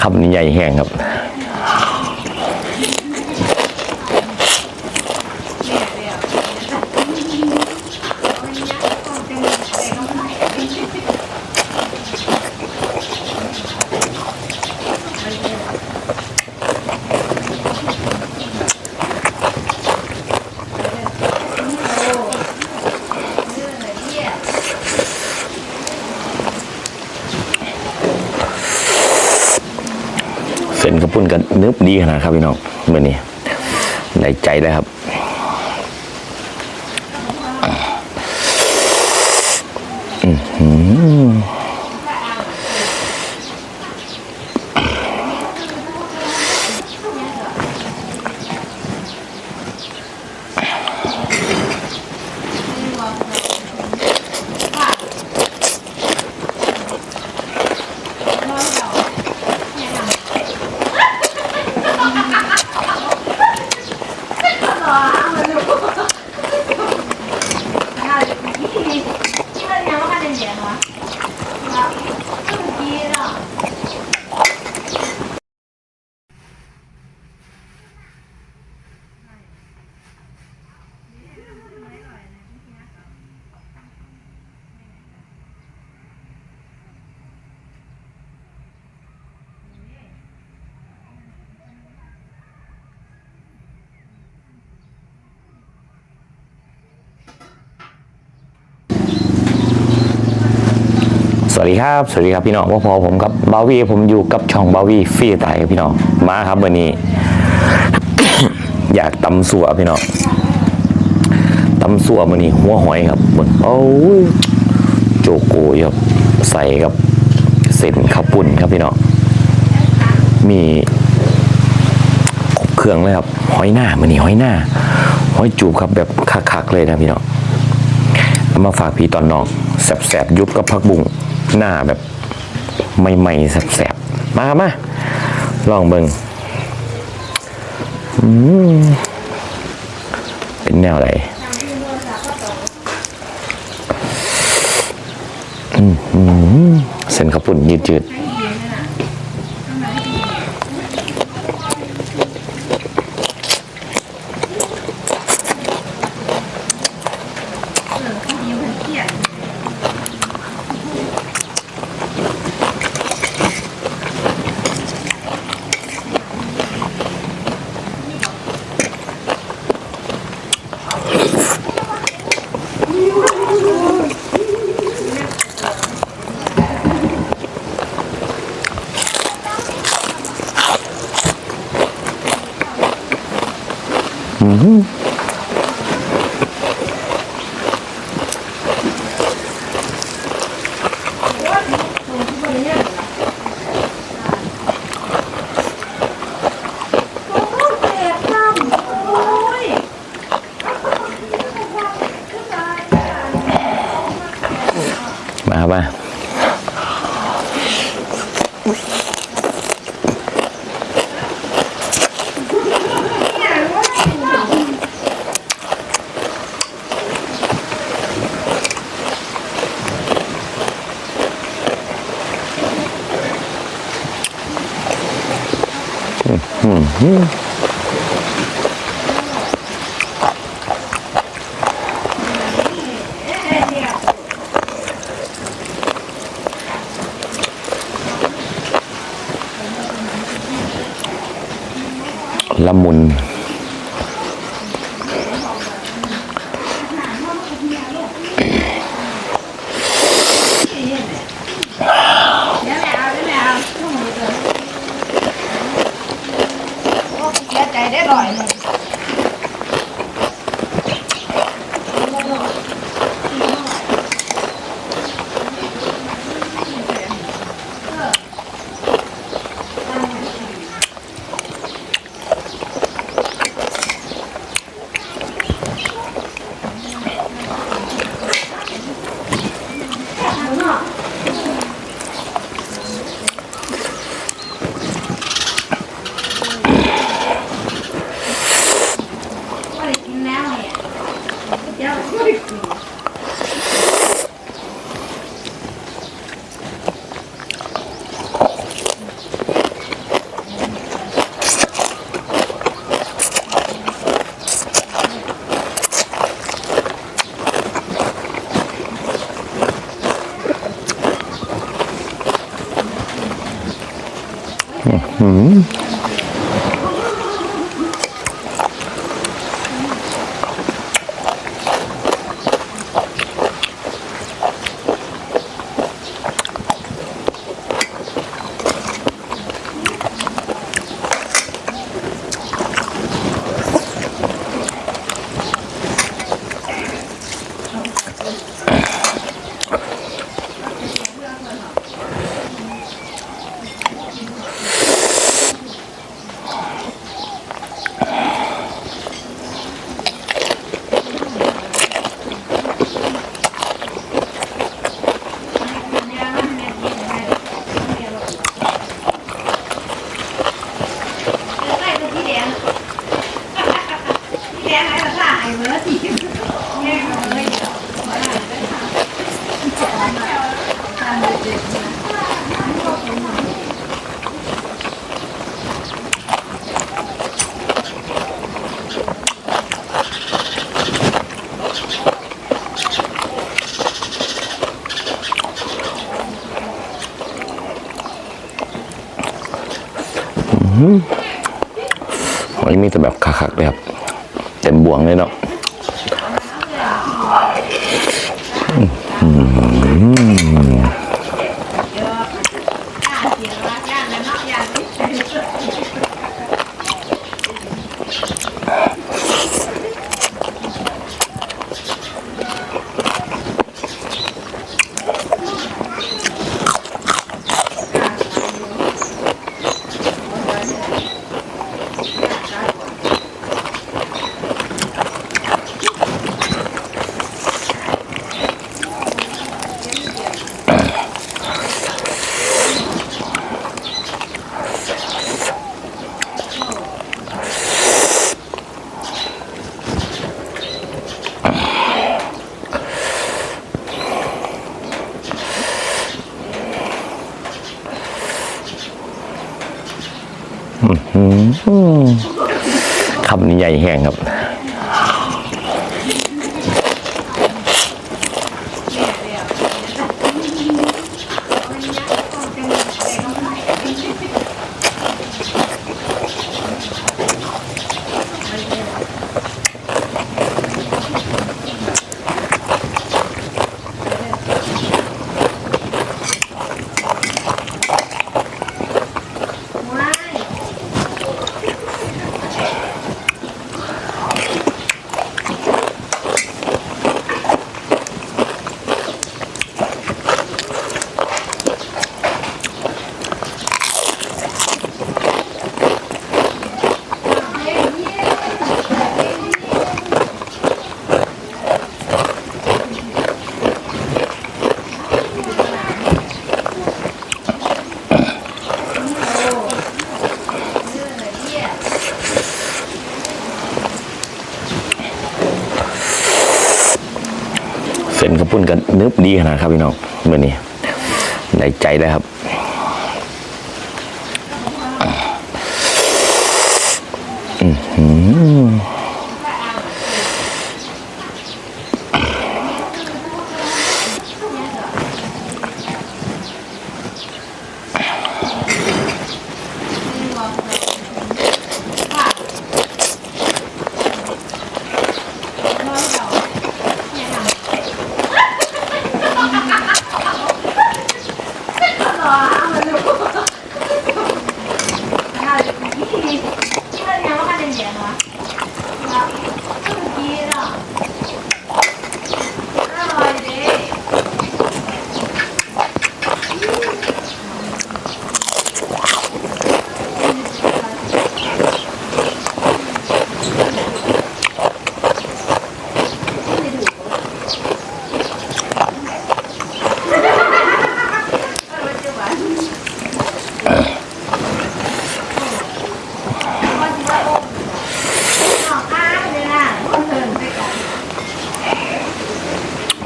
คำนี้ใหญ่แห้งครับุ่นกันนึบดีขนาดครับพี่น้องเมื่อนี้ในใจเลยครับ วัสดีครับ สวัสดีครับพี่น้องพ่อพอผมกับบาวีผมอยู่กับช่องบาวีฟรีไตครับพี่น้องมาครับวันนี้ อยากตำสัวพี่น้องตำสัวมันนี้หัวหอยครับบนโอ้ยโจโกครับใส่กับเส้นข้าวปุ่นครับพี่น้องมีเครื่องเลยครับหอยหน้ามันนี่หอยหน้าหอยจูบครับแบบคักๆเลยนะพี่น้องมาฝากพี่ตอนน้องแสบๆยุบกับพักบุ้ง หน้าแบบใหม่ๆแสบๆมาครับมาลองเบิงเป็นแนวอะไรเส้นข้าวปุ่นยืดๆมาครับมา ละมุน เสียใจได้ร่อยหนึ่ง อ ไล่เป็นที่แดงที่แดงไหนล่ะค่ะไอ้เบอร์ที่แม่ก็เลย จะแต่แบบคักๆเลยครับ เต็มบวงเลยเนาะ ย่างเสียว่าย่างแล้วเนาะย่างนี่ คำนี้ใหญ่แห้งครับ เส้นกระปุ่นกันนึบดีขนาดครับพี่น้องเมื่อนี้ในใจได้ครับ ย่างนี่ที่เราเนี่ยว่ากันเป็นแดงวะว่าเมื่อกี้เนาะอร่อยดี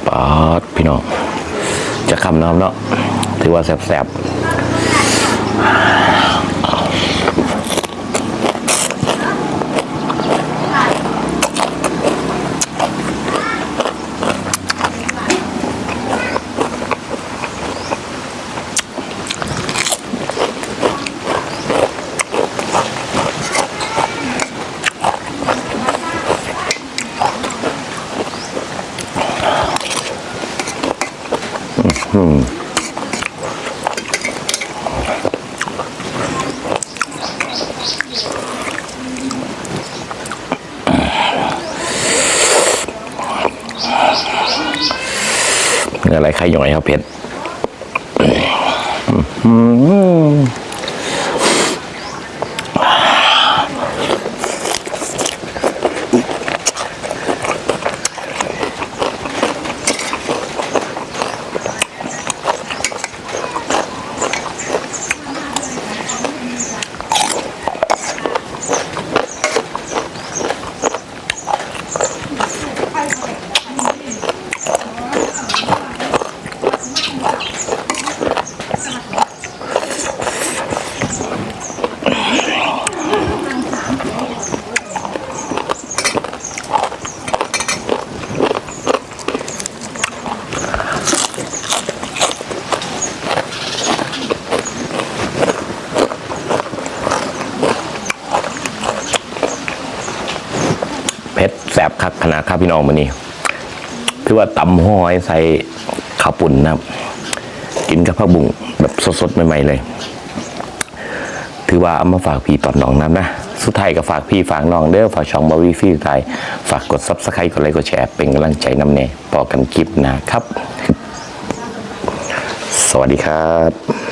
ปาดพี่น้อง จะคำน้ำเนาะถือว่า แสบ ขย่อยครับเอาเผ็ด แสบคักขนาดครับพี่น้องมันนี้คือว่าตำห้อยใส่ข้าวปุ่นนะครับ กินกับผักบุ้งแบบสดๆใหม่ๆเลย ถือว่าเอามาฝากพี่ตอนน้องน้ำนะสุดท้ายก็ฝากพี่ฝากน้องเด้อฝากช่องบาวีฟี่ไทยฝากกดซับสไครต์กดไลค์กดแชร์เป็นกำลังใจน้ำแน่ต่อกันคลิปนะครับ สวัสดีครับ